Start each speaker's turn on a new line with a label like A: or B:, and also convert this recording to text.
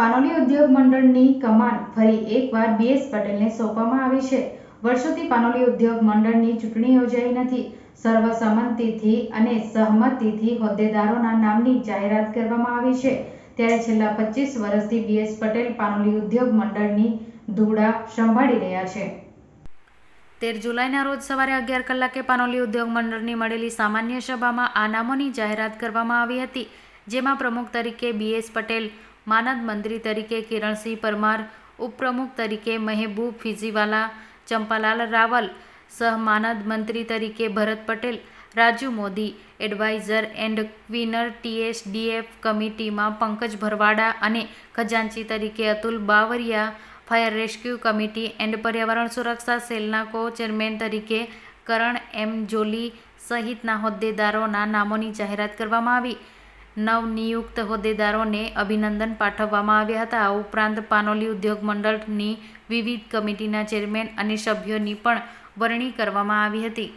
A: પાનોલી ઉદ્યોગ મંડળની કમાન ફરી એકવાર બીએસ પટેલને સોંપવામાં આવી છે. વર્ષોથી પાનોલી ઉદ્યોગ મંડળની ચૂંટણી યોજાઈ નથી. સર્વસંમતિથી અને સહમતિથી હોદ્દેદારોના નામની જાહેરાત કરવામાં આવી છે. ત્યારે છેલ્લા પચીસ વર્ષથી બીએસ પટેલ પાનોલી ઉદ્યોગ મંડળની ધૂળા સંભાળી રહ્યા છે. તેર જુલાઈના રોજ સવારે અગિયાર કલાકે પાનોલી ઉદ્યોગ મંડળની મળેલી સામાન્ય સભામાં આ નામોની જાહેરાત કરવામાં આવી હતી. જેમાં પ્રમુખ તરીકે બીએસ પટેલ, માનદ મંત્રી તરીકે કિરણસિંહ પરમાર, ઉપપ્રમુખ તરીકે મહેબૂબ ફિઝીવાલા, ચંપાલાલ રાવલ સહમાનદ મંત્રી તરીકે ભરત પટેલ, રાજુ મોદી, એડવાઇઝર એન્ડ ક્વીનર ટીએસડીએફ કમિટીમાં પંકજ ભરવાડા અને ખજાનચી તરીકે Atul Bavariya, fire rescue committee and પર્યાવરણ સુરક્ષા સેલના કો ચેરમેન તરીકે કરણ એમ જોલી સહિતના હોદ્દેદારોના નામોની જાહેરાત કરવામાં આવી. નવનિયુક્ત હોદ્દેદારોને અભિનંદન પાઠવવામાં આવ્યા હતા. આ ઉપરાંત પાનોલી ઉદ્યોગ મંડળની વિવિધ કમિટીના ચેરમેન અને સભ્યોની પણ વરણી કરવામાં આવી હતી.